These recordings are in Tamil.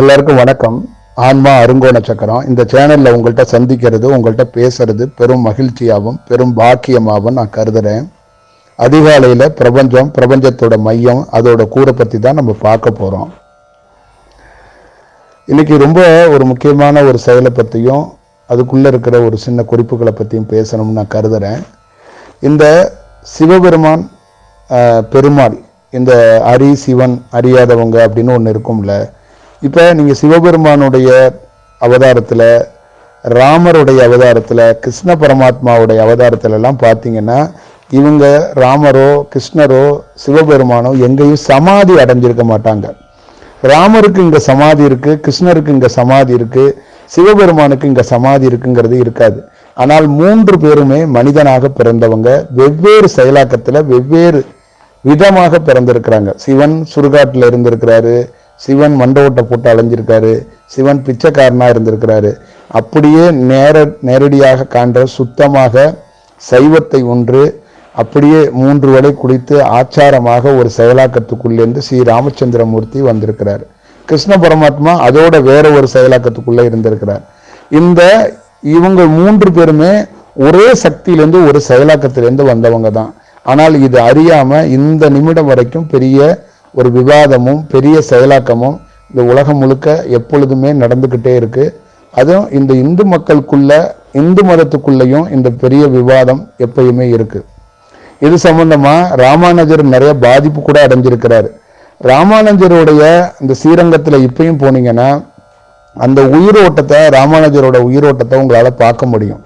எல்லாருக்கும் வணக்கம். ஆன்மா அருங்கோண சக்கரம் இந்த சேனலில் உங்கள்கிட்ட சந்திக்கிறது உங்கள்கிட்ட பேசுறது பெரும் மகிழ்ச்சியாகவும் பெரும் பாக்கியமாகவும் நான் கருதுறேன். அதிகாலையில் பிரபஞ்சம் பிரபஞ்சத்தோட மையம் அதோட கூரை பற்றி தான் நம்ம பார்க்க போகிறோம் இன்னைக்கு ரொம்ப ஒரு முக்கியமான ஒரு செயலை பற்றியும் அதுக்குள்ளே இருக்கிற ஒரு சின்ன குறிப்புகளை பற்றியும் பேசணும்னு நான் கருதுறேன். இந்த சிவபெருமான் பெருமாள் இந்த அரி சிவன் அறியாதவங்க அப்படின்னு ஒன்று இருக்கும்ல இப்போ நீங்கள் சிவபெருமானுடைய அவதாரத்தில் ராமருடைய அவதாரத்தில் கிருஷ்ண பரமாத்மாவுடைய அவதாரத்துல எல்லாம் பார்த்தீங்கன்னா இவங்க ராமரோ கிருஷ்ணரோ சிவபெருமானோ எங்கேயும் சமாதி அடைஞ்சிருக்க மாட்டாங்க. ராமருக்கு இங்கே சமாதி இருக்குது கிருஷ்ணருக்கு இங்கே சமாதி இருக்குது சிவபெருமானுக்கு இங்கே சமாதி இருக்குங்கிறது இருக்காது. ஆனால் மூன்று பேருமே மனிதனாக பிறந்தவங்க வெவ்வேறு செயலாக்கத்தில் வெவ்வேறு விதமாக பிறந்திருக்கிறாங்க. சிவன் சுடுகாட்டில் இருந்திருக்கிறாரு சிவன் மண்டோட்டை போட்டு அலைஞ்சிருக்காரு. சிவன் பிச்சைக்காரனாக இருந்திருக்கிறாரு. அப்படியே நேர நேரடியாக காண்ற சுத்தமாக சைவத்தை ஒன்று அப்படியே மூன்று வரை குடித்து ஆச்சாரமாக ஒரு செயலாக்கத்துக்குள்ளேருந்து ஸ்ரீ ராமச்சந்திரமூர்த்தி வந்திருக்கிறார். கிருஷ்ண பரமாத்மா அதோட வேற ஒரு செயலாக்கத்துக்குள்ளே இருந்திருக்கிறார். இந்த இவங்க மூன்று பேருமே ஒரே சக்தியிலேருந்து ஒரு செயலாக்கத்திலேருந்து வந்தவங்க தான். ஆனால் இது அறியாமல் இந்த நிமிடம் வரைக்கும் பெரிய ஒரு விவாதமும் பெரிய செயலாக்கமும் இந்த உலகம் முழுக்க எப்பொழுதுமே நடந்துக்கிட்டே இருக்குது அதுவும் இந்த இந்து மக்களுக்குள்ள இந்து மதத்துக்குள்ளேயும் இந்த பெரிய விவாதம் எப்பயுமே இருக்குது இது சம்பந்தமாக ராமானுஜர் நிறைய பாதிப்பு கூட அடைஞ்சிருக்கிறாரு. ராமானுஜருடைய இந்த ஸ்ரீரங்கத்தில் இப்பயும் போனீங்கன்னா அந்த உயிரோட்டத்தை ராமானுஜரோட உயிரோட்டத்தை உங்களால் பார்க்க முடியும்.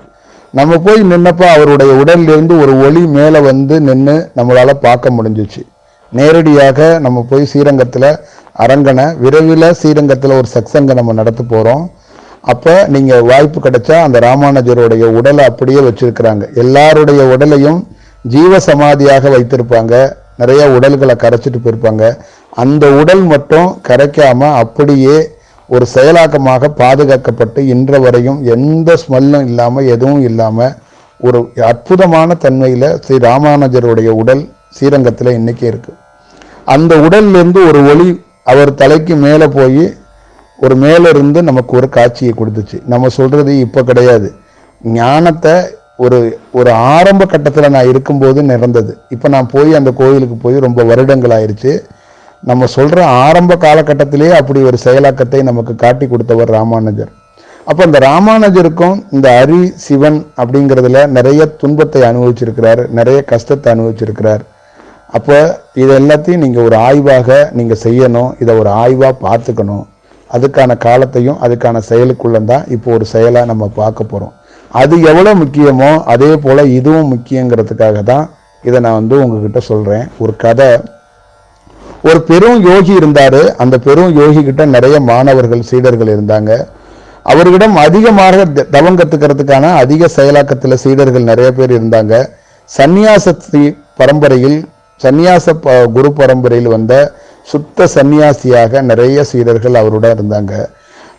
நம்ம போய் நின்னப்போ அவருடைய உடல்லிருந்து ஒரு ஒளி மேலே வந்து நின்று நம்மளால் பார்க்க முடிஞ்சிச்சு. நேரடியாக நம்ம போய் ஸ்ரீரங்கத்தில் அரங்கனை விரைவில் ஸ்ரீரங்கத்தில் ஒரு சக்சங்கை நம்ம நடத்த போகிறோம் அப்போ நீங்கள் வாய்ப்பு கிடைச்சா அந்த ராமானுஜருடைய உடலை அப்படியே வச்சிருக்கிறாங்க. எல்லாருடைய உடலையும் ஜீவ சமாதியாக வைத்திருப்பாங்க. நிறைய உடல்களை கரைச்சிட்டு போயிருப்பாங்க. அந்த உடல் மட்டும் கரைக்காமல் அப்படியே ஒரு செயலாக்கமாக பாதுகாக்கப்பட்டு இன்ற வரையும் எந்த ஸ்மெல்லும் இல்லாமல் எதுவும் இல்லாமல் ஒரு அற்புதமான தன்மையில் ஸ்ரீ ராமானுஜருடைய உடல் ஸ்ரீரங்கத்தில் இன்றைக்கே இருக்குது அந்த உடல்லேருந்து ஒரு ஒளி அவர் தலைக்கு மேலே போய் ஒரு மேலே இருந்து நமக்கு ஒரு காட்சியை கொடுத்துச்சு. நம்ம சொல்கிறது இப்போ கிடையாது. ஞானத்தை ஒரு ஒரு ஆரம்ப கட்டத்தில் நான் இருக்கும்போது நிறந்தது. இப்போ நான் போய் அந்த கோயிலுக்கு போய் ரொம்ப வருடங்கள் ஆயிடுச்சு நம்ம சொல்கிற ஆரம்ப காலகட்டத்திலேயே அப்படி ஒரு செயலாக்கத்தை நமக்கு காட்டி கொடுத்தவர் ராமானுஜர். அப்போ இந்த ராமானுஜருக்கும் இந்த அரி சிவன் அப்படிங்கிறதுல நிறைய துன்பத்தை அனுபவிச்சிருக்கிறார் நிறைய கஷ்டத்தை அனுபவிச்சிருக்கிறார். அப்போ இது எல்லாத்தையும் நீங்கள் ஒரு ஆய்வாக நீங்கள் செய்யணும். இதை ஒரு ஆய்வாக பார்த்துக்கணும். அதுக்கான காலத்தையும் அதுக்கான செயலுக்குள்ளே தான் இப்போ ஒரு செயலாக நம்ம பார்க்க போகிறோம் அது எவ்வளோ முக்கியமோ அதே போல் இதுவும் முக்கியங்கிறதுக்காக தான் இதை நான் வந்து உங்ககிட்ட சொல்கிறேன் ஒரு கதை. ஒரு பெரும் யோகி இருந்தார். அந்த பெரும் யோகி கிட்ட நிறைய மாணவர்கள் சீடர்கள் இருந்தாங்க. அவர்களிடம் அதிகமாக த- தவம் கற்றுக்கிறதுக்கான அதிக செயலாக்கத்தில் சீடர்கள் நிறைய பேர் இருந்தாங்க. சந்நியாசத்தி பரம்பரையில் சந்நியாச ப- குரு பரம்பரையில் வந்த சுத்த சந்நியாசியாக நிறைய சீடர்கள் அவருடன் இருந்தாங்க.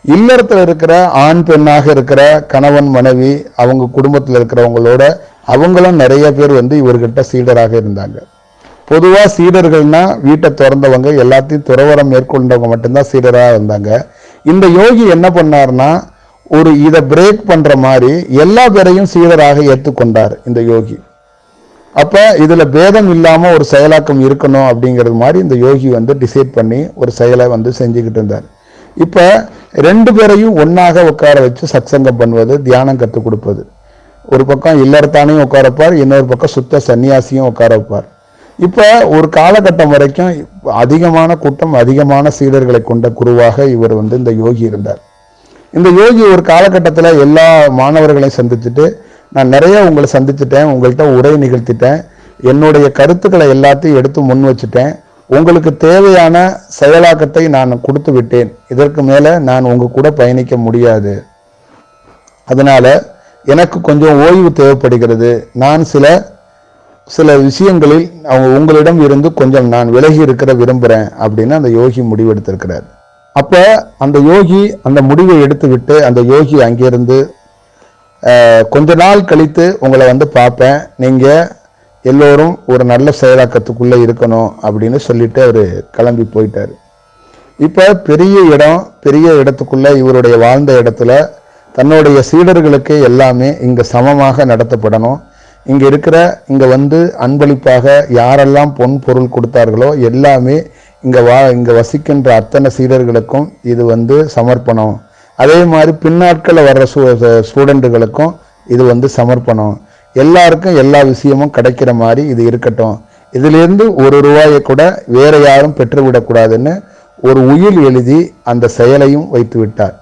இல்லறத்தில் இருக்கிற ஆண் பெண்ணாக இருக்கிற கணவன் மனைவி அவங்க குடும்பத்தில் இருக்கிறவங்களோட அவங்களும் நிறைய பேர் வந்து இவர்கிட்ட சீடராக இருந்தாங்க. பொதுவாக சீடர்கள்னா வீட்டை திறந்தவங்க எல்லாத்தையும் துறவரம் மேற்கொண்டவங்க மட்டும்தான் சீடராக இருந்தாங்க. இந்த யோகி என்ன பண்ணாருன்னா ஒரு இதை பிரேக் பண்ணுற மாதிரி எல்லா பேரையும் சீடராக ஏற்றுக்கொண்டார் இந்த யோகி. அப்போ இதில் பேதம் இல்லாமல் ஒரு செயலாக்கம் இருக்கணும் அப்படிங்கிறது மாதிரி இந்த யோகி வந்து டிசைட் பண்ணி ஒரு செயலை வந்து செஞ்சுக்கிட்டு இருந்தார். இப்போ ரெண்டு பேரையும் ஒன்றாக உட்கார வச்சு சத்சங்கம் பண்ணுவது தியானம் கற்றுக் கொடுப்பது. ஒரு பக்கம் இல்லறத்தானையும் உட்காரப்பார் இன்னொரு பக்கம் சுத்த சன்னியாசியும் உட்கார வைப்பார். இப்போ ஒரு காலகட்டம் வரைக்கும் அதிகமான கூட்டம் அதிகமான சீடர்களை கொண்ட குருவாக இவர் வந்து இந்த யோகி இருந்தார். இந்த யோகி ஒரு காலகட்டத்தில் எல்லா மாணவர்களையும் சந்திச்சுட்டு நான் நிறைய உங்களை சந்திச்சிட்டேன் உங்கள்கிட்ட உரை நிகழ்த்திட்டேன். என்னுடைய கருத்துக்களை எல்லாத்தையும் எடுத்து முன் வச்சுட்டேன். உங்களுக்கு தேவையான செயலாக்கத்தை நான் கொடுத்து விட்டேன். இதற்கு மேலே நான் உங்க கூட பயணிக்க முடியாது. அதனால் எனக்கு கொஞ்சம் ஓய்வு தேவைப்படுகிறது. நான் சில சில விஷயங்களில் அவங்க உங்களிடம் இருந்து கொஞ்சம் நான் விலகி இருக்கிற விரும்புகிறேன் அப்படின்னு அந்த யோகி முடிவெடுத்திருக்கிறார். அப்போ அந்த யோகி அந்த முடிவை எடுத்து விட்டு அந்த யோகி அங்கிருந்து கொஞ்ச நாள் கழித்து உங்களை வந்து பார்ப்பேன். நீங்கள் எல்லோரும் ஒரு நல்ல செயலாக்கத்துக்குள்ளே இருக்கணும் அப்படின்னு சொல்லிட்டு அவர் கிளம்பி போயிட்டார். இப்போ பெரிய இடம் பெரிய இடத்துக்குள்ளே இவருடைய வாழ்ந்த இடத்துல தன்னுடைய சீடர்களுக்கு எல்லாமே இங்கே சமமாக நடத்தப்படணும். இங்கே இருக்கிற இங்கே வந்து அன்பளிப்பாக யாரெல்லாம் பொன் பொருள் கொடுத்தார்களோ எல்லாமே இங்கே வா இங்கே வசிக்கின்ற அத்தனை சீடர்களுக்கும் இது வந்து சமர்ப்பணம். அதே மாதிரி பின்னாட்களில் வர்ற ஸ்டூடெண்ட்டுகளுக்கும் இது வந்து சமர்ப்பணம். எல்லாருக்கும் எல்லா விஷயமும் கிடைக்கிற மாதிரி இது இருக்கட்டும். இதிலிருந்து ஒரு ரூபாயை கூட வேற யாரும் பெற்றுவிடக்கூடாதுன்னு ஒரு உயில் எழுதி அந்த செயலையும் வைத்து விட்டார்.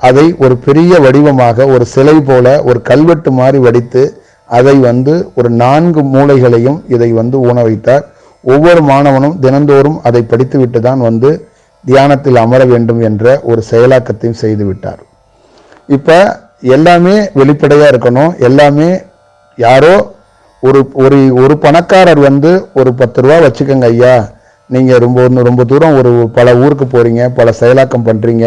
அதை ஒரு பெரிய வடிவமாக ஒரு சிலை போல ஒரு கல்வெட்டு மாதிரி வடித்து அதை வந்து ஒரு நான்கு மூலைகளையும் இதை வந்து ஊன வைத்தார். ஒவ்வொரு மாணவனும் தினந்தோறும் அதை படித்துவிட்டு தான் வந்து தியானத்தில் அமர வேண்டும் என்ற ஒரு செயலாக்கத்தையும் செய்து விட்டார். இப்போ எல்லாமே வெளிப்படையாக இருக்கணும். எல்லாமே யாரோ ஒரு ஒரு ஒரு பணக்காரர் வந்து ஒரு பத்து ரூபா வச்சுக்கோங்க ஐயா. நீங்கள் ரொம்ப ஒன்று ரொம்ப தூரம் ஒரு பல ஊருக்கு போகிறீங்க பல செயலாக்கம் பண்ணுறீங்க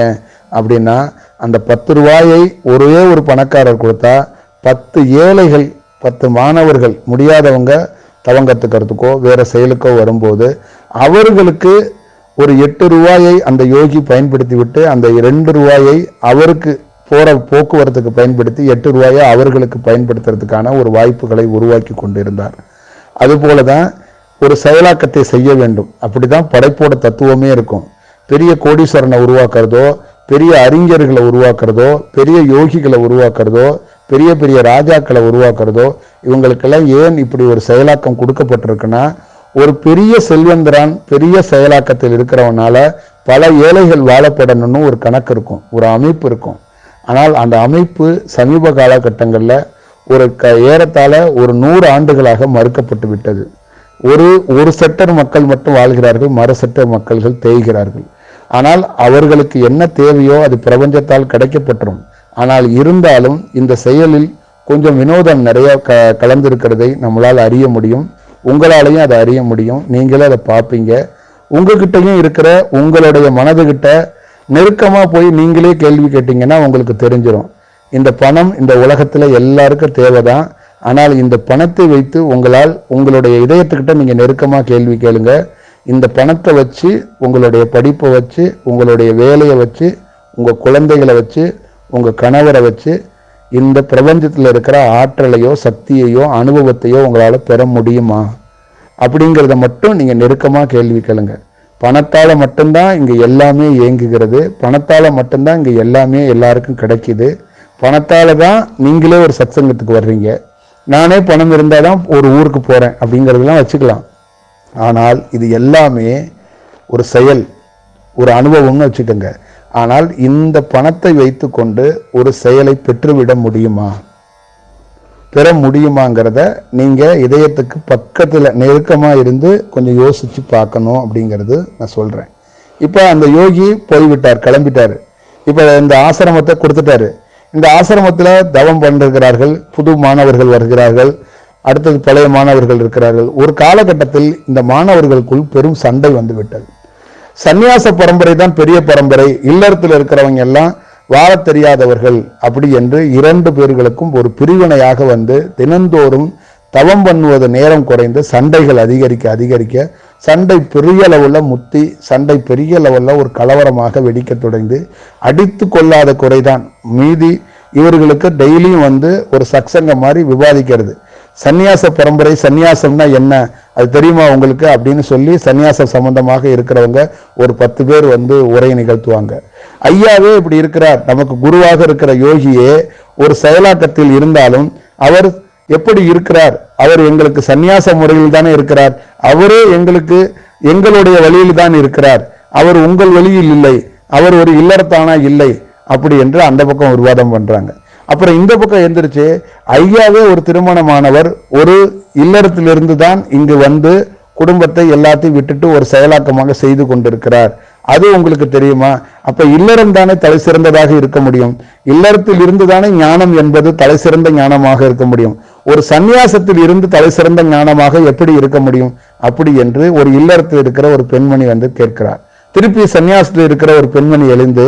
அப்படின்னா அந்த பத்து ரூபாயை ஒரே ஒரு பணக்காரர் கொடுத்தா பத்து ஏழைகள் பத்து மாணவர்கள் முடியாதவங்க தவங்கத்துக்கிறதுக்கோ வேறு செயலுக்கோ வரும்போது அவர்களுக்கு ஒரு எட்டு ரூபாயை அந்த யோகி பயன்படுத்திவிட்டு அந்த ரெண்டு ரூபாயை அவருக்கு போகிற போக்குவரத்துக்கு பயன்படுத்தி எட்டு ரூபாயை அவர்களுக்கு பயன்படுத்துறதுக்கான ஒரு வாய்ப்புகளை உருவாக்கி கொண்டிருந்தார். அதுபோல தான் ஒரு செயலாக்கத்தை செய்ய வேண்டும். அப்படி தான் படைப்போட தத்துவமே இருக்கும். பெரிய கோடீஸ்வரனை உருவாக்குறதோ பெரிய அறிஞர்களை உருவாக்குறதோ பெரிய யோகிகளை உருவாக்குறதோ பெரிய பெரிய ராஜாக்களை உருவாக்குறதோ இவங்களுக்கெல்லாம் ஏன் இப்படி ஒரு செயலாக்கம் கொடுக்கப்பட்டிருக்குன்னா ஒரு பெரிய செல்வந்தரான் பெரிய செயலாக்கத்தில் இருக்கிறவனால பல ஏழைகள் வாழப்படணும்னு ஒரு கணக்கு இருக்கும் ஒரு அமைப்பு இருக்கும். ஆனால் அந்த அமைப்பு சமீப காலகட்டங்களில் ஒரு க ஏறத்தாழ ஒரு நூறு ஆண்டுகளாக மறுக்கப்பட்டு விட்டது. ஒரு ஒரு செட்டர் மக்கள் மட்டும் வாழ்கிறார்கள் மறு செட்டர் மக்கள்கள் தேய்கிறார்கள். ஆனால் அவர்களுக்கு என்ன தேவையோ அது பிரபஞ்சத்தால் கிடைக்கப்பட்டுரும். ஆனால் இருந்தாலும் இந்த செயலில் கொஞ்சம் வினோதம் நிறைய க கலந்திருக்கிறதை நம்மளால் அறிய முடியும். உங்களாலையும் அதை அறிய முடியும். நீங்களே அதை பார்ப்பீங்க. உங்ககிட்டையும் இருக்கிற உங்களுடைய மனதுகிட்ட நெருக்கமாக போய் நீங்களே கேள்வி கேட்டீங்கன்னா உங்களுக்கு தெரிஞ்சிடும் இந்த பணம் இந்த உலகத்தில் எல்லாருக்கும் தேவை தான் ஆனால் இந்த பணத்தை வைத்து உங்களால் உங்களுடைய இதயத்துக்கிட்ட நீங்கள் நெருக்கமாக கேள்வி கேளுங்க. இந்த பணத்தை வச்சு உங்களுடைய படிப்பை வச்சு உங்களுடைய வேலையை வச்சு உங்கள் குழந்தைகளை வச்சு உங்கள் கணவரை வச்சு இந்த பிரபஞ்சத்தில் இருக்கிற ஆற்றலையோ சக்தியையோ அனுபவத்தையோ உங்களால் பெற முடியுமா? அப்படிங்கிறத மட்டும் நீங்கள் நெருக்கமாக கேள்வி கேளுங்க. பணத்தால் மட்டும்தான் இங்கே எல்லாமே இயங்குகிறது. பணத்தால் மட்டும்தான் இங்கே எல்லாமே எல்லாருக்கும் கிடைக்கிது. பணத்தால் தான் நீங்களே ஒரு சத்சங்கத்துக்கு வர்றீங்க. நானே பணம் இருந்தால் தான் ஒரு ஊருக்கு போகிறேன் அப்படிங்கிறதெல்லாம் வச்சுக்கலாம். ஆனால் இது எல்லாமே ஒரு செயல் ஒரு அனுபவம்னு வச்சுக்கோங்க. ஆனால் இந்த பணத்தை வைத்துக்கொண்டு ஒரு செயலை பெற்றுவிட முடியுமா? பெற முடியுமாங்கிறத நீங்கள் இதயத்துக்கு பக்கத்தில் நெருக்கமாக இருந்து கொஞ்சம் யோசித்து பார்க்கணும் அப்படிங்கிறது நான் சொல்கிறேன் இப்போ அந்த யோகி போய்விட்டார் கிளம்பிட்டார். இப்போ இந்த ஆசிரமத்தை கொடுத்துட்டாரு. இந்த ஆசிரமத்தில் தவம் பண்ணிருக்கிறார்கள் புது மாணவர்கள் வருகிறார்கள் அடுத்தது பழைய மாணவர்கள் இருக்கிறார்கள். ஒரு காலகட்டத்தில் இந்த மாணவர்களுக்குள் பெரும் சண்டை வந்துவிட்டது சந்நியாச பரம்பரை தான் பெரிய பரம்பரை. இல்லறத்தில் இருக்கிறவங்க எல்லாம் வாழத் தெரியாதவர்கள். அப்படி என்று இரண்டு பேர்களுக்கும் ஒரு பிரிவினையாக வந்து தினந்தோறும் தவம் பண்ணுவது நேரம் குறைந்து சண்டைகள் அதிகரிக்க அதிகரிக்க சண்டை பெரிய அளவில் முத்தி சண்டை பெரிய அளவில் ஒரு கலவரமாக வெடிக்க தொடங்கி அடித்து கொள்ளாத குறைதான். மீதி இவர்களுக்கு டெய்லியும் வந்து ஒரு சக்சங்க மாதிரி விவாதிக்கிறது. சந்நியாச பரம்பரை சந்நியாசம்னா என்ன? அது தெரியுமா உங்களுக்கு? அப்படின்னு சொல்லி சந்நியாசம் சம்பந்தமாக இருக்கிறவங்க ஒரு பத்து பேர் வந்து உரை நிகழ்த்துவாங்க. ஐயாவே இப்படி இருக்கிறார். நமக்கு குருவாக இருக்கிற யோகியே ஒரு செயலாக்கத்தில் இருந்தாலும் அவர் எப்படி இருக்கிறார்? அவர் எங்களுக்கு சந்நியாச முறையில் தானே இருக்கிறார். அவரே எங்களுக்கு எங்களுடைய வழியில் தான் இருக்கிறார். அவர் உங்கள் வழியில் இல்லை. அவர் ஒரு இல்லறத்தானா இல்லை. அப்படி என்று அந்த பக்கம் ஒரு விவாதம் பண்றாங்க. அப்புறம் இந்த பக்கம் எழுந்திரிச்சு ஐயாவே ஒரு திருமணமானவர் ஒரு இல்லறத்திலிருந்து தான் இங்கு வந்து குடும்பத்தை எல்லாத்தையும் விட்டுட்டு ஒரு செயலாக்கமாக செய்து கொண்டிருக்கிறார். அது உங்களுக்கு தெரியுமா? அப்ப இல்லறம் தானே தலை சிறந்ததாக இருக்க முடியும். இல்லறத்தில் இருந்து தானே ஞானம் என்பது தலை சிறந்த ஞானமாக இருக்க முடியும். ஒரு சந்நியாசத்தில் இருந்து தலை சிறந்த ஞானமாக எப்படி இருக்க முடியும்? அப்படி என்று ஒரு இல்லறத்தில் இருக்கிற ஒரு பெண்மணி வந்து கேட்கிறார். திருப்பி சன்னியாசத்தில் இருக்கிற ஒரு பெண்மணி எழுந்து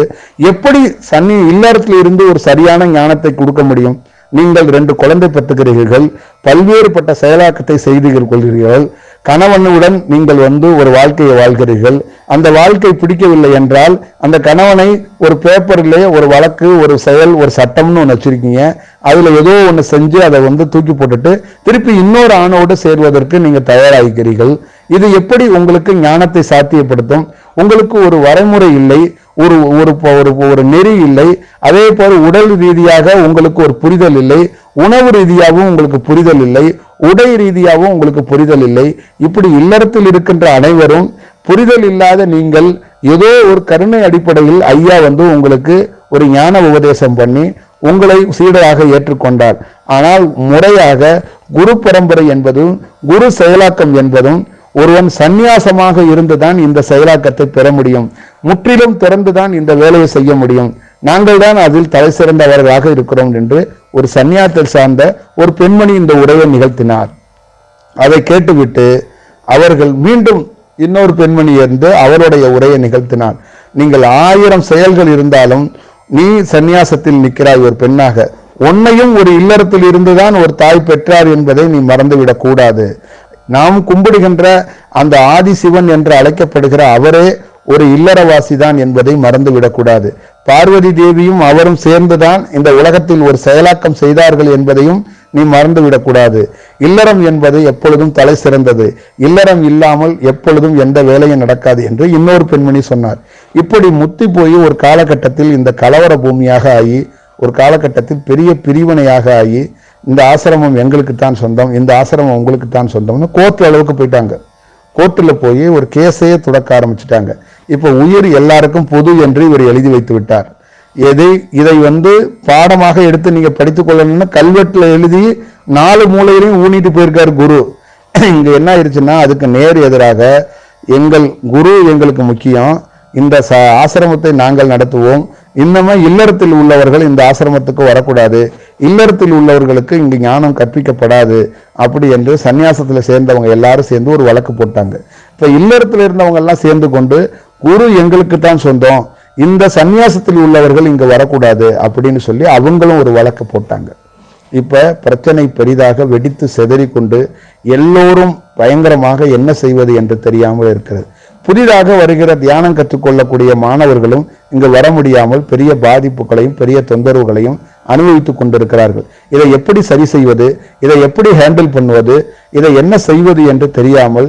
எப்படி சன்னி இல்லறத்தில் இருந்து ஒரு சரியான ஞானத்தை கொடுக்க முடியும்? நீங்கள் ரெண்டு குழந்தை பெற்றுக்கிறீர்கள் பல்வேறுபட்ட செயலாக்கத்தை செய்து கொள்கிறீர்கள் கணவனுடன் நீங்கள் வந்து ஒரு வாழ்க்கையை வாழ்கிறீர்கள். அந்த வாழ்க்கை பிடிக்கவில்லை என்றால் அந்த கணவனை ஒரு பேப்பரிலே ஒரு வழக்கு ஒரு செயல் ஒரு சட்டம்னு ஒன்று வச்சிருக்கீங்க. அதில் ஏதோ ஒன்று செஞ்சு அதை வந்து தூக்கி போட்டுட்டு திருப்பி இன்னொரு ஆணோடு சேர்வதற்கு நீங்கள் தயாராகிக்கிறீர்கள். இது எப்படி உங்களுக்கு ஞானத்தை சாத்தியப்படுத்தும்? உங்களுக்கு ஒரு வரைமுறை இல்லை ஒரு ஒரு ஒரு ஒரு நெறி இல்லை அதே போல் உடல் ரீதியாக உங்களுக்கு ஒரு புரிதல் இல்லை உணவு ரீதியாகவும் உங்களுக்கு புரிதல் இல்லை உடை ரீதியாகவும் உங்களுக்கு புரிதல் இல்லை. இப்படி இல்லறத்தில் இருக்கின்ற அனைவரும் புரிதல் இல்லாத நீங்கள் ஏதோ ஒரு கருணை அடிப்படையில் ஐயா வந்து உங்களுக்கு ஒரு ஞான உபதேசம் பண்ணி உங்களை சீடராக ஏற்றுக்கொண்டார். ஆனால் முறையாக குரு பரம்பரை என்பதும் குரு செயலாக்கம் என்பதும் ஒருவன் சந்நியாசமாக இருந்துதான் இந்த செயலாக்கத்தை பெற முடியும். முற்றிலும் திறந்துதான் இந்த வேலையை செய்ய முடியும். நாங்கள் தான் அதில் தலை சிறந்தவர்களாக இருக்கிறோம் என்று ஒரு சந்நியாசத்தில் சார்ந்த ஒரு பெண்மணி இந்த உரையை நிகழ்த்தினார். அதை கேட்டுவிட்டு அவர்கள் மீண்டும் இன்னொரு பெண்மணி இருந்து அவருடைய உரையை நிகழ்த்தினார். நீங்கள் ஆயிரம் செயல்கள் இருந்தாலும் நீ சந்நியாசத்தில் நிற்கிறாய் ஒரு பெண்ணாக. உன்னையும் ஒரு இல்லறத்தில் இருந்துதான் ஒரு தாய் பெற்றார் என்பதை நீ மறந்துவிடக் கூடாது. நாம் கும்பிடுகின்ற அந்த ஆதிசிவன் என்று அழைக்கப்படுகிற அவரே ஒரு இல்லறவாசி தான் என்பதை மறந்துவிடக்கூடாது. பார்வதி தேவியும் அவரும் சேர்ந்துதான் இந்த உலகத்தில் ஒரு செயலாக்கம் செய்தார்கள் என்பதையும் நீ மறந்துவிடக்கூடாது. இல்லறம் என்பது எப்பொழுதும் தலை சிறந்தது. இல்லறம் இல்லாமல் எப்பொழுதும் எந்த வேலையும் நடக்காது என்று இன்னொரு பெண்மணி சொன்னார். இப்படி முத்தி போய் ஒரு காலகட்டத்தில் இந்த கலவர பூமியாக ஆகி ஒரு காலகட்டத்தில் பெரிய பிரிவினையாக ஆகி இந்த ஆசிரமம் எங்களுக்கு தான் சொந்தம் இந்த ஆசிரமம் உங்களுக்கு தான் சொந்தம்னு கோர்ட் அளவுக்கு போயிட்டாங்க. கோர்ட்டில் போய் ஒரு கேஸையே துடக்க ஆரம்பிச்சிட்டாங்க. இப்போ உயிர் எல்லாருக்கும் பொது என்று இவர் எழுதி வைத்து விட்டார். எதை இதை வந்து பாடமாக எடுத்து நீங்கள் படித்துக்கொள்ளணும்னு கொள்ளணும்னு எழுதி நாலு மூலையிலையும் ஊனிட்டு போயிருக்கார் குரு. இங்கே என்ன ஆயிடுச்சுன்னா அதுக்கு நேர் எதிராக எங்கள் குரு எங்களுக்கு முக்கியம். இந்த ஆசிரமத்தை நாங்கள் நடத்துவோம். இன்னமும் இல்லறத்தில் உள்ளவர்கள் இந்த ஆசிரமத்துக்கு வரக்கூடாது. இல்லறத்தில் உள்ளவர்களுக்கு இங்கு ஞானம் கற்பிக்கப்படாது. அப்படி என்று சன்னியாசத்தில் சேர்ந்தவங்க எல்லாரும் சேர்ந்து ஒரு வழக்கு போட்டாங்க. இப்போ இல்லறத்தில் இருந்தவங்க எல்லாம் சேர்ந்து கொண்டு குரு எங்களுக்கு தான் சொந்தம். இந்த சந்நியாசத்தில் உள்ளவர்கள் இங்கே வரக்கூடாது அப்படின்னு சொல்லி அவங்களும் ஒரு வழக்கு போட்டாங்க. இப்போ பிரச்சனை பெரிதாக வெடித்து செதறிக்கொண்டு எல்லோரும் பயங்கரமாக என்ன செய்வது என்று தெரியாமல் இருக்கிறது. புதிதாக வருகிற தியானம் கற்றுக்கொள்ளக்கூடிய மாணவர்களும் இங்கு வர முடியாமல் பெரிய பாதிப்புகளையும் பெரிய தொந்தரவுகளையும் அனுபவித்துக் கொண்டிருக்கிறார்கள். இதை எப்படி சரி செய்வது? இதை எப்படி ஹேண்டில் பண்ணுவது? இதை என்ன செய்வது என்று தெரியாமல்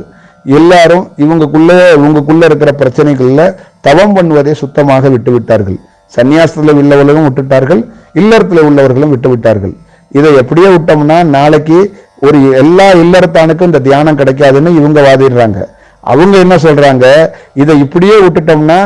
எல்லாரும் இவங்களுக்குள்ள இவங்களுக்குள்ள இருக்கிற பிரச்சனைகளில் தவம் பண்ணுவதை சுத்தமாக விட்டுவிட்டார்கள். சன்னியாசத்தில் உள்ளவர்களும் விட்டுட்டார்கள் இல்லறத்தில் உள்ளவர்களும் விட்டுவிட்டார்கள். இதை எப்படியே விட்டோம்னா நாளைக்கு ஒரு எல்லா இல்லறத்தானுக்கும் இந்த தியானம் கிடைக்காதுன்னு இவங்க வாதிடுறாங்க. அவங்க என்ன சொல்றாங்க? இதை இப்படியே விட்டுட்டோம்னா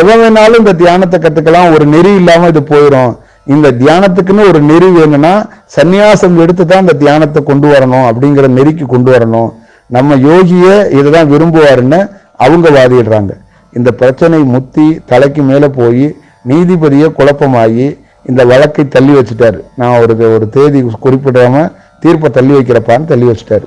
எவன் வேணாலும் இந்த தியானத்தை கத்துக்கலாம் ஒரு நெறி இல்லாம இது போயிடும் இந்த தியானத்துக்குன்னு ஒரு நெறி வேணும்னா சன்னியாசம் எடுத்து தான் இந்த தியானத்தை கொண்டு வரணும் அப்படிங்கிற நெறிக்கு கொண்டு வரணும். நம்ம யோகியை இதை தான் விரும்புவாருன்னு அவங்க வாதிடுறாங்க. இந்த பிரச்சனை முத்தி தலைக்கு மேலே போய் நீதிபதியை குழப்பமாகி இந்த வழக்கை தள்ளி வச்சுட்டாரு. நான் ஒரு ஒரு தேதி குறிப்பிடாம தீர்ப்பை தள்ளி வைக்கிறப்பான்னு தள்ளி வச்சுட்டாரு.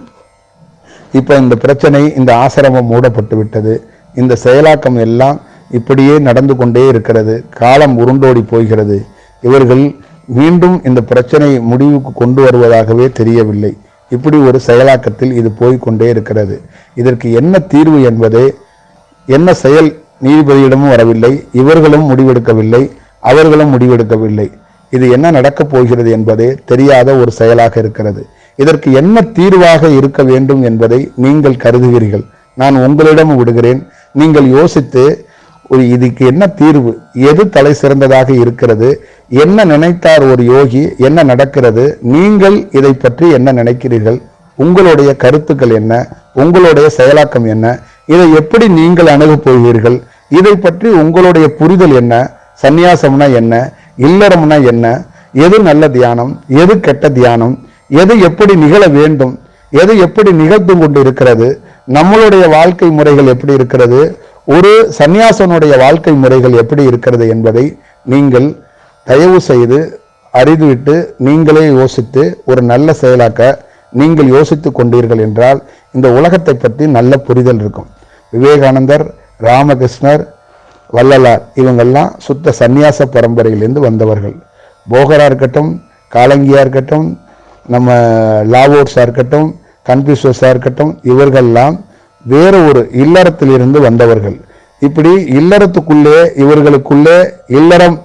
இப்போ இந்த பிரச்சனை இந்த ஆசிரமம் மூடப்பட்டு விட்டது. இந்த செயலாக்கம் எல்லாம் இப்படியே நடந்து கொண்டே இருக்கிறது. காலம் உருண்டோடி போகிறது இவர்கள் மீண்டும் இந்த பிரச்சனை முடிவுக்கு கொண்டு வருவதாகவே தெரியவில்லை. இப்படி ஒரு செயலாக்கத்தில் இது போய்க்கொண்டே இருக்கிறது. இதற்கு என்ன தீர்வு என்பதே என்ன செயல் நீதிபதியிடமும் வரவில்லை. இவர்களும் முடிவெடுக்கவில்லை. அவர்களும் முடிவெடுக்கவில்லை. இது என்ன நடக்கப் போகிறது என்பதே தெரியாத ஒரு செயலாக இருக்கிறது. இதற்கு என்ன தீர்வாக இருக்க வேண்டும் என்பதை நீங்கள் கருதுகிறீர்கள் நான் உங்களிடம் விடுகிறேன். நீங்கள் யோசித்து ஒரு இதுக்கு என்ன தீர்வு? எது தலை சிறந்ததாக இருக்கிறது? என்ன நினைத்தார் ஒரு யோகி? என்ன நடக்கிறது? நீங்கள் இதை பற்றி என்ன நினைக்கிறீர்கள்? உங்களுடைய கருத்துக்கள் என்ன? உங்களுடைய செயலாக்கம் என்ன? இதை எப்படி நீங்கள் அணுகப் போகிறீர்கள்? இதை பற்றி உங்களுடைய புரிதல் என்ன? சந்நியாசம்னா என்ன? இல்லறம்னா என்ன? எது நல்ல தியானம்? எது கெட்ட தியானம்? எது எப்படி நிகழ வேண்டும்? எது எப்படி நிகழ்த்து கொண்டு இருக்கிறது நம்மளுடைய வாழ்க்கை முறைகள் எப்படி இருக்கிறது? ஒரு சந்நியாசனுடைய வாழ்க்கை முறைகள் எப்படி இருக்கிறது என்பதை நீங்கள் தயவு செய்து அறிந்துவிட்டு நீங்களே யோசித்து ஒரு நல்ல செயலாக்க நீங்கள் யோசித்து கொண்டீர்கள் என்றால் இந்த உலகத்தை பற்றி நல்ல புரிதல் இருக்கும். விவேகானந்தர் ராமகிருஷ்ணர் வள்ளலார் இவங்கெல்லாம் சுத்த சந்நியாச பரம்பரையிலிருந்து வந்தவர்கள். போகரா இருக்கட்டும் காலங்கியா இருக்கட்டும் நம்ம லாவோட்ஸாக இருக்கட்டும் கன்ஃபியூசஸாக இருக்கட்டும் இவர்கள்லாம் வேறு ஒரு இல்லறத்திலிருந்து வந்தவர்கள். இப்படி இல்லறத்துக்குள்ளே இவர்களுக்குள்ளே இல்லறம்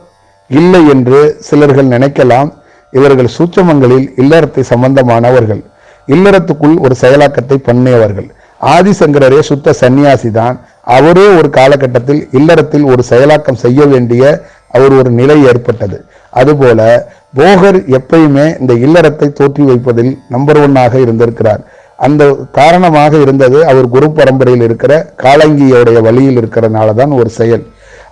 இல்லை என்று சிலர்கள் நினைக்கலாம். இவர்கள் சூட்சமங்களில் இல்லறத்தை சம்பந்தமானவர்கள். இல்லறத்துக்குள் ஒரு செயலாக்கத்தை பண்ணியவர்கள். ஆதிசங்கரரே சுத்த சன்னியாசி தான். அவரே ஒரு காலகட்டத்தில் இல்லறத்தில் ஒரு செயலாக்கம் செய்ய வேண்டிய அவர் ஒரு நிலை ஏற்பட்டது. அதுபோல போகர் எப்பயுமே இந்த இல்லறத்தை தோற்றி வைப்பதில் நம்பர் ஒன்னாக இருந்திருக்கிறார். அந்த காரணமாக இருந்தது அவர் குரு பரம்பரையில் இருக்கிற காலங்கியோடைய வழியில் இருக்கிறனால தான் ஒரு செயல்.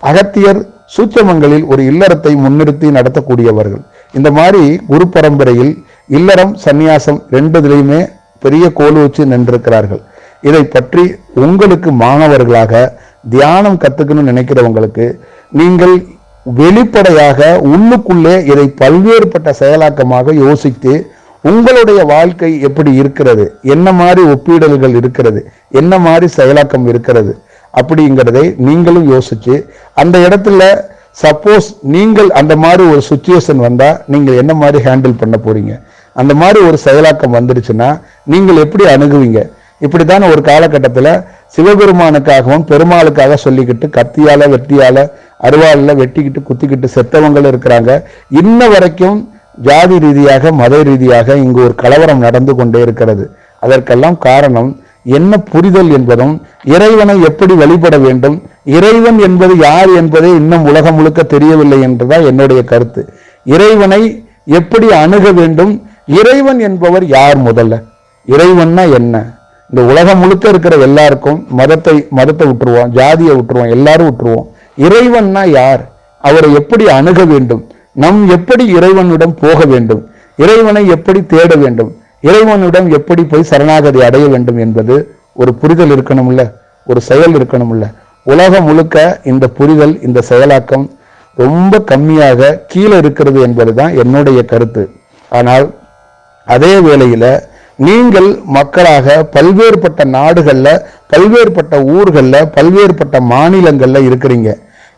அகத்தியர் சூட்சமங்களில் ஒரு இல்லறத்தை முன்னிறுத்தி நடத்தக்கூடியவர்கள். இந்த மாதிரி குரு பரம்பரையில் இல்லறம் சந்நியாசம் ரெண்டுதிலையுமே பெரிய கோல் வச்சு நின்றிருக்கிறார்கள். இதை பற்றி உங்களுக்கு மாணவர்களாக தியானம் கற்றுக்கணும்னு நினைக்கிறவங்களுக்கு நீங்கள் வெளிப்படையாக உள்ளுக்குள்ளே இதை பல்வேறுபட்ட செயலாக்கமாக யோசித்து உங்களுடைய வாழ்க்கை எப்படி இருக்கிறது? என்ன மாதிரி ஒப்பீடல்கள் இருக்கிறது? என்ன மாதிரி செயலாக்கம் இருக்கிறது? அப்படிங்கிறதை நீங்களும் யோசிச்சு அந்த இடத்துல சப்போஸ் நீங்கள் அந்த மாதிரி ஒரு சுச்சுவேஷன் வந்தால் நீங்கள் என்ன மாதிரி ஹேண்டில் பண்ண போறீங்க? அந்த மாதிரி ஒரு செயலாக்கம் வந்துருச்சுன்னா நீங்கள் எப்படி அணுகுவீங்க? இப்படித்தான் ஒரு காலகட்டத்தில் சிவபெருமானுக்காகவும் பெருமாளுக்காக சொல்லிக்கிட்டு கத்தியால வெட்டியால அருவாளில் வெட்டிக்கிட்டு குத்திக்கிட்டு செத்தவங்களும் இருக்கிறாங்க. இன்ன வரைக்கும் ஜாதி ரீதியாக மத ரீதியாக இங்கு ஒரு கலவரம் நடந்து கொண்டே இருக்கிறது. அதற்கெல்லாம் காரணம் என்ன புரிதல் என்பதும் இறைவனை எப்படி வழிபட வேண்டும் இறைவன் என்பது யார் என்பதே இன்னும் உலகம் முழுக்க தெரியவில்லை என்றுதான் என்னுடைய கருத்து. இறைவனை எப்படி அணுக வேண்டும் இறைவன் என்பவர் யார் முதல்ல? இறைவன்னா என்ன? இந்த உலகம் முழுக்க இருக்கிற எல்லாருக்கும் மதத்தை மதத்தை விட்டுருவோம் ஜாதியை விட்டுருவோம் எல்லாரும் விட்டுருவோம். இறைவன்னா யார்? அவரை எப்படி அணுக வேண்டும்? நம் எப்படி இறைவனிடம் போக வேண்டும்? இறைவனை எப்படி தேட வேண்டும்? இறைவனிடம் எப்படி போய் சரணாகதி அடைய வேண்டும் என்பது ஒரு புரிதல் இருக்கணும்ல? ஒரு செயல் இருக்கணும்ல? உலகம் முழுக்க இந்த புரிதல் இந்த செயலாக்கம் ரொம்ப கம்மியாக கீழே இருக்கிறது என்பது தான் என்னுடைய கருத்து. ஆனால் அதே வேளையில் நீங்கள் மக்களாக பல்வேறுபட்ட நாடுகளில் பல்வேறுபட்ட ஊர்களில் பல்வேறுபட்ட மாநிலங்களில் இருக்கிறீங்க.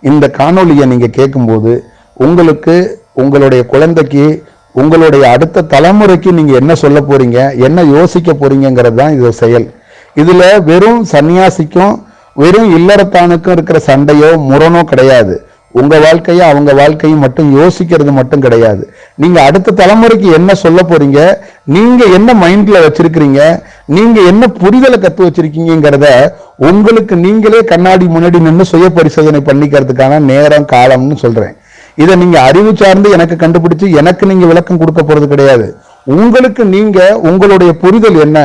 இந்த காணொளியை நீங்கள் கேட்கும்போது உங்களுக்கு உங்களுடைய குழந்தைக்கு உங்களுடைய அடுத்த தலைமுறைக்கு நீங்கள் என்ன சொல்ல போகிறீங்க என்ன யோசிக்க போகிறீங்கிறது தான் இது செயல். இதில் வெறும் சன்னியாசிக்கும் வெறும் இல்லறத்தானுக்கும் இருக்கிற சண்டையோ முரணோ கிடையாது. உங்கள் வாழ்க்கையும் அவங்க வாழ்க்கையும் மட்டும் யோசிக்கிறது மட்டும் கிடையாது. நீங்கள் அடுத்த தலைமுறைக்கு என்ன சொல்ல போகிறீங்க நீங்கள் என்ன மைண்டில் வச்சுருக்கிறீங்க? நீங்கள் என்ன புரிதலை கற்று வச்சுருக்கீங்கிறத உங்களுக்கு நீங்களே கண்ணாடி முன்னாடி நின்று சுய பரிசோதனை பண்ணிக்கிறதுக்கான நேரம் காலம்னு சொல்கிறேன் இதை நீங்கள் அறிவு சார்ந்து எனக்கு கண்டுபிடிச்சு எனக்கு நீங்கள் விளக்கம் கொடுக்க போகிறது கிடையாது. உங்களுக்கு நீங்கள் உங்களுடைய புரிதல் என்ன?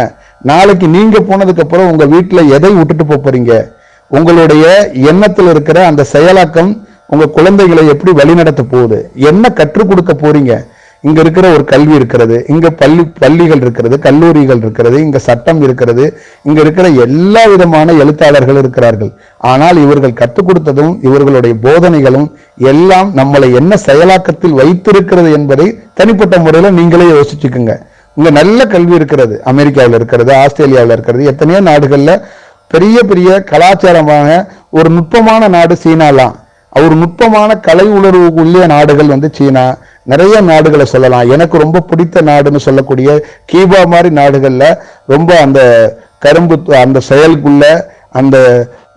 நாளைக்கு நீங்கள் போனதுக்கப்புறம் உங்கள் வீட்டில் எதை விட்டுட்டு போகிறீங்க உங்களுடைய எண்ணத்தில் இருக்கிற அந்த செயலாக்கம் உங்க குழந்தைகளை எப்படி வழிநடத்த போகுது? என்ன கற்றுக் கொடுக்க போறீங்க? இங்க இருக்கிற ஒரு கல்வி இருக்கிறது இங்க பள்ளி பள்ளிகள் இருக்கிறது கல்லூரிகள் இருக்கிறது இங்க சட்டம் இருக்கிறது இங்க இருக்கிற எல்லா விதமான எழுத்தாளர்கள் இருக்கிறார்கள். ஆனால் இவர்கள் கற்றுக் கொடுத்ததும் இவர்களுடைய போதனைகளும் எல்லாம் நம்மளை என்ன செயலாக்கத்தில் வைத்திருக்கிறது என்பதை தனிப்பட்ட முறையில நீங்களே யோசிச்சுக்குங்க. இங்க நல்ல கல்வி இருக்கிறது. அமெரிக்காவில் இருக்கிறது ஆஸ்திரேலியாவில் இருக்கிறது எத்தனையோ நாடுகள்ல பெரிய பெரிய கலாச்சாரமாக ஒரு நுட்பமான நாடு சீனாலாம். அவர் நுட்பமான கலை உணர்வு உள்ள நாடுகள் வந்து சீனா நிறைய நாடுகளை சொல்லலாம். எனக்கு ரொம்ப பிடித்த நாடுன்னு சொல்லக்கூடிய கீபா மாதிரி நாடுகளில் ரொம்ப அந்த கரும்பு அந்த செயலுக்குள்ள அந்த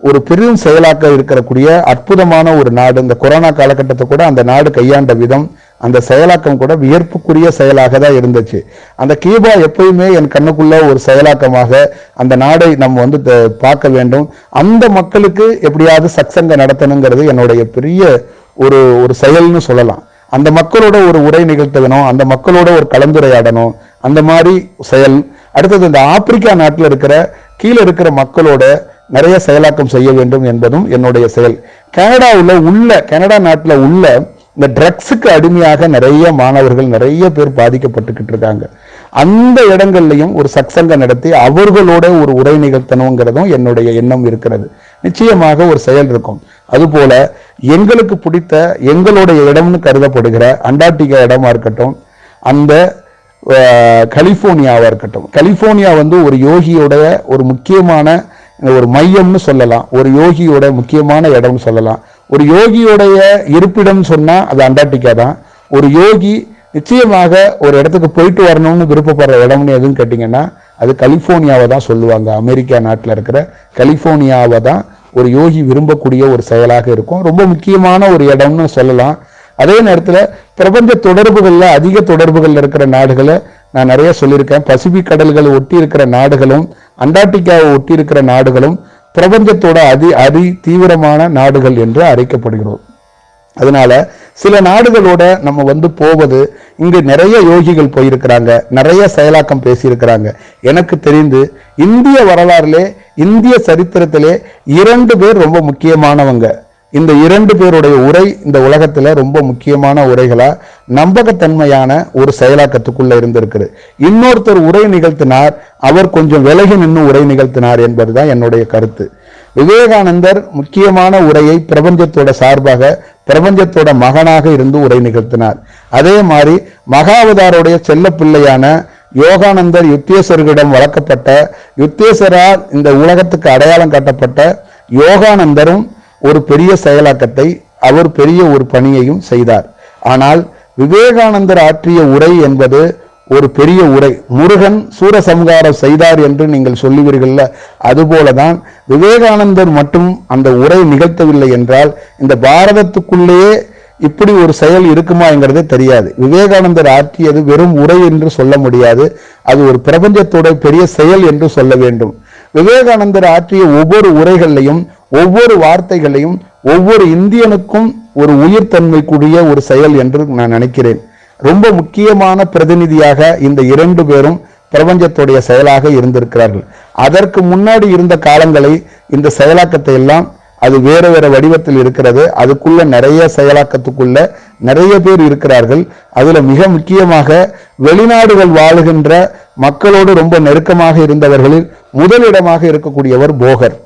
ஒரு பெரும் செயலாக்க இருக்கக்கூடிய அற்புதமான ஒரு நாடு. இந்த கொரோனா காலகட்டத்தை கூட அந்த நாடு கையாண்ட விதம். அந்த செயலாக்கம் கூட வியர்ப்புக்குரிய செயலாக தான் இருந்துச்சு. அந்த கீபா எப்பயுமே என் கண்ணுக்குள்ள ஒரு செயலாக்கமாக அந்த நாடை நம்ம வந்து பார்க்க வேண்டும். அந்த மக்களுக்கு எப்படியாவது சத்சங்க நடத்தணுங்கிறது என்னுடைய பெரிய ஒரு ஒரு செயல்னு சொல்லலாம். அந்த மக்களோட ஒரு உரை நிகழ்த்தணும் அந்த மக்களோட ஒரு கலந்துரையாடணும் அந்த மாதிரி செயல். அடுத்தது இந்த ஆப்பிரிக்கா நாட்டில் இருக்கிற கீழே இருக்கிற மக்களோட நிறைய செயலாக்கம் செய்ய வேண்டும் என்பதும் என்னுடைய செயல். கனடாவில் உள்ள கனடா நாட்டில் உள்ள இந்த ட்ரக்ஸுக்கு அடிமையாக நிறைய மாணவர்கள் நிறைய பேர் பாதிக்கப்பட்டுக்கிட்டு இருக்காங்க. அந்த இடங்கள்லையும் ஒரு சக்சங்க நடத்தி அவர்களோட ஒரு உரை நிகழ்த்தணுங்கிறதும் என்னுடைய எண்ணம் இருக்கிறது. நிச்சயமாக ஒரு செயல் இருக்கும். அதுபோல எங்களுக்கு பிடித்த எங்களுடைய இடம்னு கருதப்படுகிற அண்டார்டிகா இடமா இருக்கட்டும் அந்த கலிஃபோர்னியாவாக இருக்கட்டும். கலிபோர்னியா வந்து ஒரு யோகியோட ஒரு முக்கியமான ஒரு மையம்னு சொல்லலாம். ஒரு யோகியோட முக்கியமான இடம்னு சொல்லலாம். ஒரு யோகியுடைய இருப்பிடம் சொன்னால் அது அண்டார்டிகா தான். ஒரு யோகி நிச்சயமாக ஒரு இடத்துக்கு போயிட்டு வரணும்னு விருப்பப்படுற இடம்னு எதுன்னு கேட்டிங்கன்னா அது கலிஃபோர்னியாவை தான் சொல்லுவாங்க. அமெரிக்கா நாட்டில் இருக்கிற கலிஃபோர்னியாவை தான் ஒரு யோகி விரும்பக்கூடிய ஒரு செயலாக இருக்கும். ரொம்ப முக்கியமான ஒரு இடம்னு சொல்லலாம். அதே நேரத்தில் பிரபஞ்ச தொடர்புகளில் அதிக தொடர்புகளில் இருக்கிற நாடுகளை நான் நிறைய சொல்லியிருக்கேன். பசிபிக் கடல்களை ஒட்டி இருக்கிற நாடுகளும் அண்டார்டிகாவை ஒட்டி இருக்கிற நாடுகளும் பிரபஞ்சத்தோட அதி அதி தீவிரமான நாடுகள் என்று அழைக்கப்படுகிறோம். அதனால சில நாடுகளோட நம்ம வந்து போவது இங்கு நிறைய யோகிகள் போயிருக்கிறாங்க நிறைய செயலாக்கம் பேசியிருக்கிறாங்க. எனக்கு தெரிந்து இந்திய வரலாறுலே இந்திய சரித்திரத்திலே இரண்டு பேர் ரொம்ப முக்கியமானவங்க. இந்த இரண்டு பேருடைய உரை இந்த உலகத்தில் ரொம்ப முக்கியமான உரைகளாக நம்பகத்தன்மையான ஒரு செயலாக்கத்துக்குள்ளே இருந்திருக்குது. இன்னொருத்தர் உரை நிகழ்த்தினார் அவர் கொஞ்சம் விலகி நின்று உரை நிகழ்த்தினார் என்பதுதான் என்னுடைய கருத்து. விவேகானந்தர் முக்கியமான உரையை பிரபஞ்சத்தோட சார்பாக பிரபஞ்சத்தோட மகனாக இருந்து உரை நிகழ்த்தினார். அதே மாதிரி மகாவதாருடைய செல்ல பிள்ளையான யோகானந்தர் யுத்தேஸ்வர்களிடம் வளர்க்கப்பட்ட யுத்தேஸ்வரால் இந்த உலகத்துக்கு அடையாளம் காட்டப்பட்ட யோகானந்தரும் ஒரு பெரிய செயலாக்கத்தை அவர் பெரிய ஒரு பணியையும் செய்தார். ஆனால் விவேகானந்தர் ஆற்றிய உரை என்பது ஒரு பெரிய உரை. முருகன் சூரசம்ஹாரம் செய்தார் என்று நீங்கள் சொல்லுவீர்கள்ல அதுபோலதான் விவேகானந்தர் மட்டும் அந்த உரை நிகழ்த்தவில்லை என்றால் இந்த பாரதத்துக்குள்ளேயே இப்படி ஒரு செயல் இருக்குமாங்கிறதே தெரியாது. விவேகானந்தர் ஆற்றியது வெறும் உரை என்று சொல்ல முடியாது. அது ஒரு பிரபஞ்சத்தோட பெரிய செயல் என்று சொல்ல வேண்டும். விவேகானந்தர் ஆற்றிய ஒவ்வொரு உரைகளையும் ஒவ்வொரு வார்த்தைகளையும் ஒவ்வொரு இந்தியனுக்கும் ஒரு உயிர்த்தன்மை கூடிய ஒரு செயல் என்று நான் நினைக்கிறேன். ரொம்ப முக்கியமான பிரதிநிதியாக இந்த இரண்டு பேரும் பிரபஞ்சத்துடைய செயலாக இருந்திருக்கிறார்கள். அதற்கு முன்னாடி இருந்த காலங்களை இந்த செயலாக்கத்தை எல்லாம் அது வேறு வேறு வடிவத்தில் இருக்கிறது. அதுக்குள்ள நிறைய செயலாக்கத்துக்குள்ள நிறைய பேர் இருக்கிறார்கள். அதில் மிக முக்கியமாக வெளிநாடுகள் வாழுகின்ற மக்களோடு ரொம்ப நெருக்கமாக இருந்தவர்களில் முதலிடமாக இருக்கக்கூடியவர் போகர்.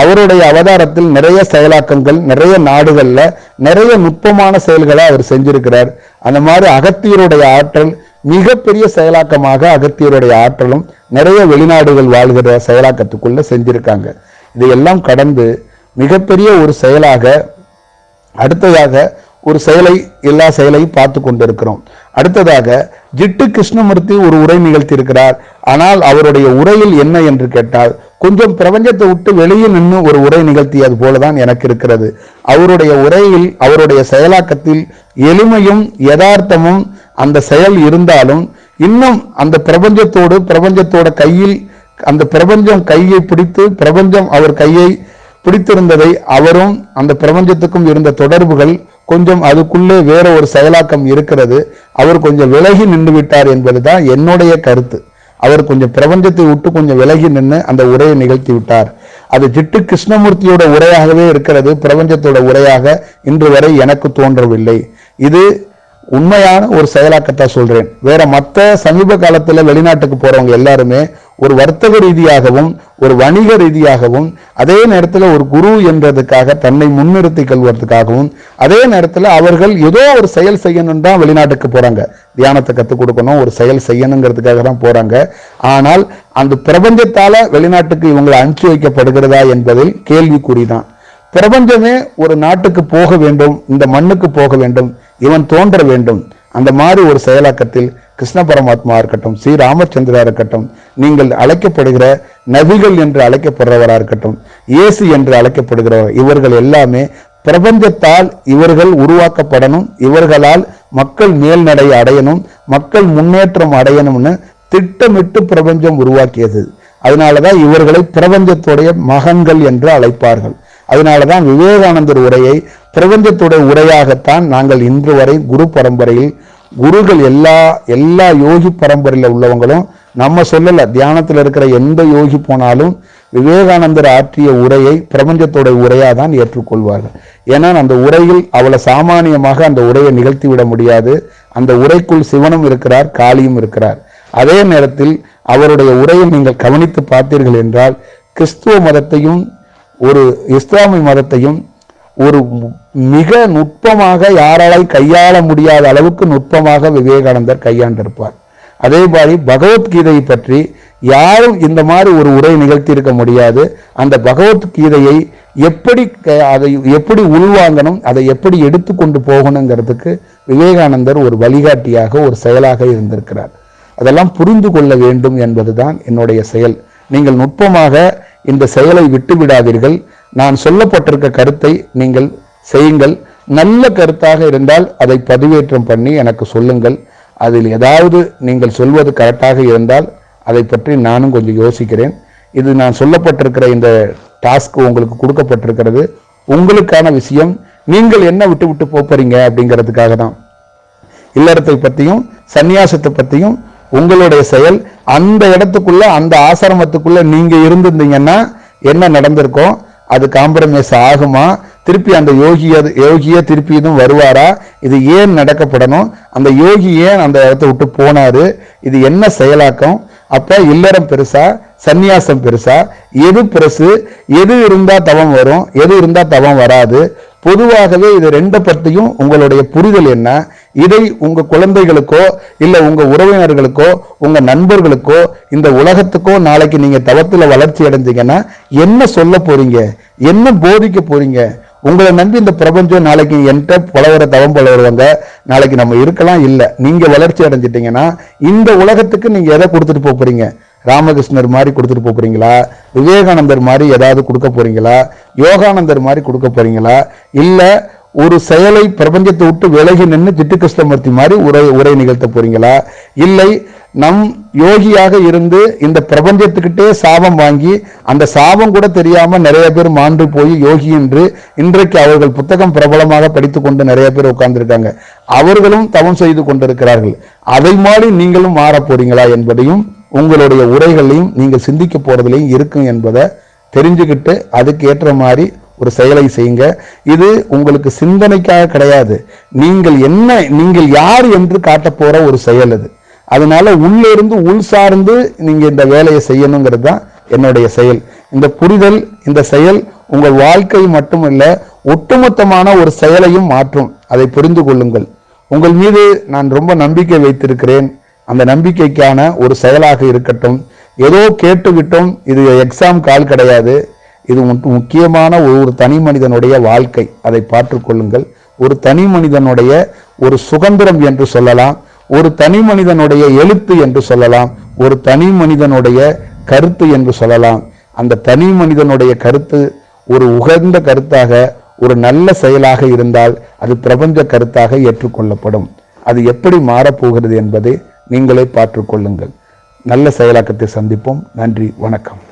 அவருடைய அவதாரத்தில் நிறைய செயலாக்கங்கள் நிறைய நாடுகள்ல நிறைய நுட்பமான செயல்களை அவர் செஞ்சிருக்கிறார். அந்த மாதிரி அகத்தியருடைய ஆற்றல் மிகப்பெரிய செயலாக்கமாக அகத்தியருடைய ஆற்றலும் நிறைய வெளிநாடுகள் வாழ்கிற செயலாக்கத்துக்குள்ள செஞ்சிருக்காங்க. இதையெல்லாம் கடந்து மிகப்பெரிய ஒரு செயலாக அடுத்ததாக ஒரு செயலை எல்லா செயலையும் பார்த்து கொண்டிருக்கிறோம். அடுத்ததாக ஜிட்டு கிருஷ்ணமூர்த்தி ஒரு உரை நிகழ்த்தியிருக்கிறார். ஆனால் அவருடைய உரையில் என்ன என்று கேட்டால் கொஞ்சம் பிரபஞ்சத்தை விட்டு வெளியே நின்று ஒரு உரை நிகழ்த்தியது போலதான் எனக்கு இருக்கிறது. அவருடைய உரையில் அவருடைய செயலாக்கத்தில் எளிமையும் யதார்த்தமும் அந்த செயல் இருந்தாலும் இன்னும் அந்த பிரபஞ்சத்தோடு பிரபஞ்சத்தோட கையில் அந்த பிரபஞ்சம் கையை பிடித்து பிரபஞ்சம் அவர் கையை பிடித்திருந்ததை அவரும் அந்த பிரபஞ்சத்துக்கும் இருந்த தொடர்புகள் கொஞ்சம் அதுக்குள்ளே வேற ஒரு செயலாக்கம் இருக்கிறது. அவர் கொஞ்சம் விலகி நின்று விட்டார் என்பதுதான் என்னுடைய கருத்து. அவர் கொஞ்சம் பிரபஞ்சத்தை விட்டு கொஞ்சம் விலகி நின்று அந்த உரையை நிகழ்த்தி விட்டார். அது ஜிட்டு கிருஷ்ணமூர்த்தியோட உரையாகவே இருக்கிறது. பிரபஞ்சத்தோட உரையாக இன்று வரை எனக்கு தோன்றவில்லை. இது உண்மையான ஒரு செயலாக்கத்தை சொல்றேன். வேற மற்ற சமீப காலத்துல வெளிநாட்டுக்கு போறவங்க எல்லாருமே ஒரு வர்த்தக ரீதியாகவும் ஒரு வணிக ரீதியாகவும் அதே நேரத்தில் ஒரு குரு என்றதுக்காக தன்னை முன்னிறுத்தி கொள்வதற்காகவும் அதே நேரத்தில் அவர்கள் ஏதோ ஒரு செயல் செய்யணும் தான் வெளிநாட்டுக்கு போகிறாங்க தியானத்தை கற்றுக் கொடுக்கணும் ஒரு செயல் செய்யணுங்கிறதுக்காக தான் போகிறாங்க ஆனால் அந்த பிரபஞ்சத்தால் வெளிநாட்டுக்கு இவங்களை அனுப்பி வைக்கப்படுகிறதா என்பதில் கேள்விக்குறி தான். பிரபஞ்சமே ஒரு நாட்டுக்கு போக வேண்டும் இந்த மண்ணுக்கு போக வேண்டும் இவன் தோன்ற வேண்டும். அந்த மாதிரி ஒரு செயலாக்கத்தில் கிருஷ்ண பரமாத்மா இருக்கட்டும் ஸ்ரீ ராமச்சந்திரா இருக்கட்டும் நீங்கள் அழைக்கப்படுகிற நபிகள் என்று அழைக்கப்படுறவரா இருக்கட்டும் இயேசு என்று அழைக்கப்படுகிறவர் இவர்கள் எல்லாமே பிரபஞ்சத்தால் இவர்கள் உருவாக்கப்படணும் இவர்களால் மக்கள் மேல்நடை அடையணும் மக்கள் முன்னேற்றம் அடையணும்னு திட்டமிட்டு பிரபஞ்சம் உருவாக்கியது. அதனாலதான் இவர்களை பிரபஞ்சத்துடைய மகன்கள் என்று அழைப்பார்கள். அதனாலதான் விவேகானந்தர் உரையை பிரபஞ்சத்துடைய உரையாகத்தான் நாங்கள் இன்று வரை குரு பரம்பரையில் குருகள் எல்லா எல்லா யோகி பரம்பரையில் உள்ளவங்களும் நம்ம சொல்லல தியானத்தில் இருக்கிற எந்த யோகி போனாலும் விவேகானந்தர் ஆற்றிய உரையை பிரபஞ்சத்தோட உரையாக தான் ஏற்றுக்கொள்வார்கள். ஏன்னா அந்த உரையில் அவ்வளோ சாமானியமாக அந்த உரையை நிகழ்த்தி விட முடியாது. அந்த உரைக்குள் சிவனும் இருக்கிறார் காளியும் இருக்கிறார். அதே நேரத்தில் அவருடைய உரையை நீங்கள் கவனித்து பார்த்தீர்கள் என்றால் கிறிஸ்துவ மதத்தையும் ஒரு இஸ்லாமிய மதத்தையும் ஒரு மிக நுட்பமாக யாராலை கையாள முடியாத அளவுக்கு நுட்பமாக விவேகானந்தர் கையாண்டிருப்பார். அதே மாதிரி பகவத்கீதையை பற்றி யாரும் இந்த மாதிரி ஒரு உரை நிகழ்த்தி இருக்க முடியாது. அந்த பகவத்கீதையை எப்படி அதை எப்படி உள்வாங்கணும் அதை எப்படி எடுத்துக்கொண்டு போகணுங்கிறதுக்கு விவேகானந்தர் ஒரு வழிகாட்டியாக ஒரு செயலாக இருந்திருக்கிறார். அதெல்லாம் புரிந்து கொள்ள வேண்டும் என்பதுதான் என்னுடைய செயல். நீங்கள் நுட்பமாக இந்த செயலை விட்டுவிடாதீர்கள். நான் சொல்லப்பட்டிருக்க கருத்தை நீங்கள் செய்யுங்கள். நல்ல கருத்தாக இருந்தால் அதை பதிவேற்றம் பண்ணி எனக்கு சொல்லுங்கள். அதில் ஏதாவது நீங்கள் சொல்வது கரெக்டாக இருந்தால் அதை பற்றி நானும் கொஞ்சம் யோசிக்கிறேன். இது நான் சொல்லப்பட்டிருக்கிற இந்த டாஸ்க் உங்களுக்கு கொடுக்கப்பட்டிருக்கிறது. உங்களுக்கான விஷயம். நீங்கள் என்ன விட்டு விட்டு போப் போறீங்க அப்படிங்கிறதுக்காக தான். இல்லறத்தை பற்றியும் சந்நியாசத்தை பற்றியும் உங்களுடைய செயல். அந்த இடத்துக்குள்ள அந்த ஆசிரமத்துக்குள்ள நீங்கள் இருந்திருந்தீங்கன்னா என்ன நடந்திருக்கோம்? அது காம்ப்ரமைஸ் ஆகுமா? திருப்பி அந்த யோகிய யோகிய திருப்பி இதுவும் வருவாரா? இது ஏன் நடக்கப்படணும்? அந்த யோகி ஏன் அந்த இடத்த விட்டு போனாரு? இது என்ன செயலாக்கம்? அப்ப இல்லறம் பெருசா? சந்நியாசம் பெருசா? எது பெருசு? எது இருந்தா தவம் வரும்? எது இருந்தா தவம் வராது? பொதுவாகவே இது ரெண்டை பற்றியும் உங்களுடைய புரிதல் என்ன? இதை உங்க குழந்தைகளுக்கோ இல்ல உங்க உறவினர்களுக்கோ உங்க நண்பர்களுக்கோ இந்த உலகத்துக்கோ நாளைக்கு நீங்க தவத்துல வளர்ச்சி அடைஞ்சீங்கன்னா என்ன சொல்ல போறீங்க? என்ன போதிக்க போறீங்க? உங்களை நம்பி இந்த பிரபஞ்சம் நாளைக்கு என்கிட்ட புலவர தவம் புலவருவாங்க. நாளைக்கு நம்ம இருக்கலாம் இல்லை. நீங்க வளர்ச்சி அடைஞ்சிட்டீங்கன்னா இந்த உலகத்துக்கு நீங்க எதை கொடுத்துட்டு போறீங்க? ராமகிருஷ்ணர் மாதிரி கொடுத்துட்டு போறீங்களா? விவேகானந்தர் மாதிரி ஏதாவது கொடுக்க போறீங்களா? யோகானந்தர் மாதிரி கொடுக்க போறீங்களா? இல்லை ஒரு செயலை பிரபஞ்சத்தை விட்டு விலகி நின்று திட்டு கிருஷ்ணமூர்த்தி மாதிரி உரை உரை நிகழ்த்த போறீங்களா? இல்லை நம் யோகியாக இருந்து இந்த பிரபஞ்சத்துக்கிட்டே சாபம் வாங்கி அந்த சாபம் கூட தெரியாம நிறைய பேர் மாண்டு போய் யோகி என்று இன்றைக்கு அவர்கள் புத்தகம் பிரபலமாக படித்து கொண்டு நிறைய பேர் உட்கார்ந்துருக்காங்க. அவர்களும் தவம் செய்து கொண்டிருக்கிறார்கள். அதை மாதிரி நீங்களும் மாறப் போறீங்களா என்பதையும் உங்களுடைய உரைகளையும் நீங்கள் சிந்திக்க போறதுலையும் இருக்கும் என்பதை தெரிஞ்சுக்கிட்டு அதுக்கு ஏற்ற மாதிரி ஒரு செயலை செய்யுங்க. இது உங்களுக்கு சிந்தனைக்காக கிடையாது. நீங்கள் என்ன நீங்கள் யார் என்று காட்ட போற ஒரு செயல் அது. அதனால உள்ளிருந்து உள் சார்ந்து நீங்க இந்த வேலையை செய்யணுங்கிறது தான் என்னுடைய செயல். இந்த புரிதல் இந்த செயல் உங்கள் வாழ்க்கை மட்டுமல்ல ஒட்டுமொத்தமான ஒரு செயலையும் மாற்றும். அதை புரிந்து கொள்ளுங்கள். உங்கள் மீது நான் ரொம்ப நம்பிக்கை வைத்திருக்கிறேன். அந்த நம்பிக்கைக்கான ஒரு செயலாக இருக்கட்டும். ஏதோ கேட்டுவிட்டோம். இது எக்ஸாம் கால் கிடையாது. இது முக்கியமான ஒரு தனி மனிதனுடைய வாழ்க்கை. அதை பார்த்துக்கொள்ளுங்கள் ஒரு தனி மனிதனுடைய ஒரு சுதந்திரம் என்று சொல்லலாம். ஒரு தனி மனிதனுடைய எழுத்து என்று சொல்லலாம். ஒரு தனி மனிதனுடைய கருத்து என்று சொல்லலாம். அந்த தனி மனிதனுடைய கருத்து ஒரு உகந்த கருத்தாக ஒரு நல்ல செயலாக இருந்தால் அது பிரபஞ்ச கருத்தாக ஏற்றுக்கொள்ளப்படும். அது எப்படி மாறப்போகிறது என்பதை நீங்களே பார்த்துக்கொள்ளுங்கள் நல்ல செயலாக்கத்தை சந்திப்போம். நன்றி. வணக்கம்.